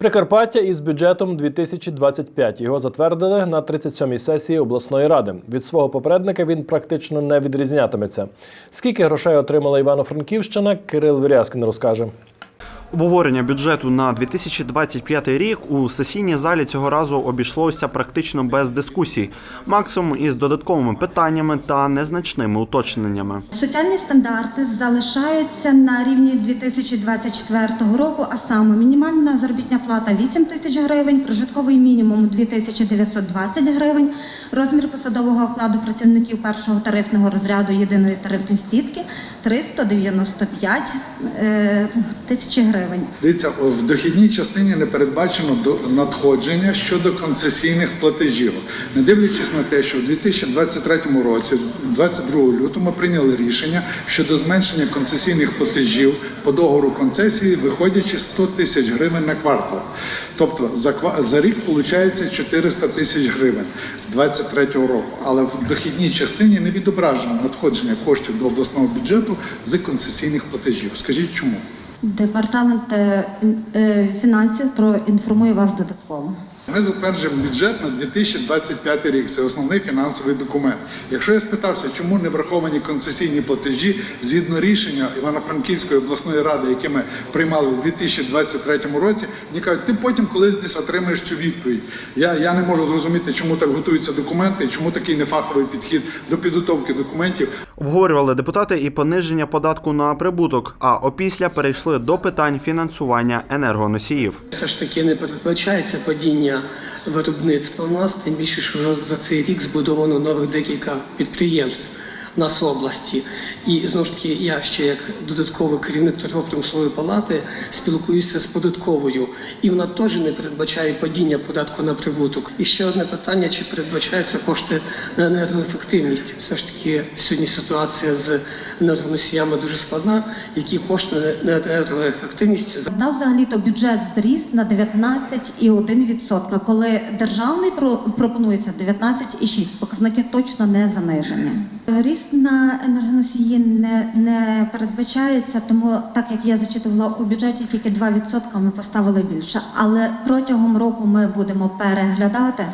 Прикарпаття із бюджетом 2025. Його затвердили на 37-й сесії обласної ради. Від свого попередника він практично не відрізнятиметься. Скільки грошей отримала Івано-Франківщина, Кирил Вірязкін розкаже. Обговорення бюджету на 2025 рік у сесійній залі цього разу обійшлося практично без дискусій, максимум із додатковими питаннями та незначними уточненнями. Соціальні стандарти залишаються на рівні 2024 року, а саме мінімальна заробітна плата 8 тисяч гривень, прожитковий мінімум 2920 гривень, розмір посадового окладу працівників першого тарифного розряду єдиної тарифної сітки 395 е, тисячі гривень. Дивіться, в дохідній частині не передбачено надходження щодо концесійних платежів. Не дивлячись на те, що в 2023 році, 22 лютого, ми прийняли рішення щодо зменшення концесійних платежів по договору концесії, виходячи 100 тисяч гривень на квартал. Тобто за, за рік виходить 400 тисяч гривень з 23 року. Але в дохідній частині не відображено надходження коштів до обласного бюджету з концесійних платежів. Скажіть чому? Департамент е, е, фінансів проінформує вас додатково. Ми затверджуємо бюджет на 2025 рік. Це основний фінансовий документ. Якщо я спитався, чому не враховані концесійні платежі згідно рішення Івано-Франківської обласної ради, яке ми приймали у 2023 році, мені кажуть, ти потім колись десь отримаєш цю відповідь. Я, я не можу зрозуміти, чому так готуються документи, чому такий нефаховий підхід до підготовки документів. Обговорювали депутати і пониження податку на прибуток, а опісля перейшли до питань фінансування енергоносіїв. Все ж таки не передбачається падіння виробництва у нас, тим більше, що вже за цей рік збудовано нових декілька підприємств нас області. І знову ж таки, я ще як додатковий керівник торгово-промислової палати спілкуюся з податковою, і вона теж не передбачає падіння податку на прибуток. І ще одне питання: чи передбачаються кошти на енергоефективність? Все ж таки, сьогодні ситуація з енергоносіями дуже складна. Які кошти на енергоефективність Нам взагалі-то бюджет зріс на 19,1%, коли державний про- пропонується 19,6%. Показники точно не занижені. Ріст на енергоносії не, не передбачається, тому так як я зачитувала у бюджеті, тільки 2% ми поставили більше. Але протягом року ми будемо переглядати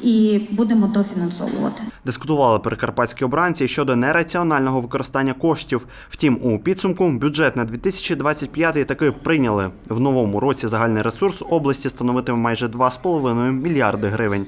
і будемо дофінансовувати. Дискутували прикарпатські обранці щодо нераціонального використання коштів. Втім, у підсумку бюджет на 2025 таки прийняли. В новому році загальний ресурс області становитиме майже 2,5 мільярди гривень.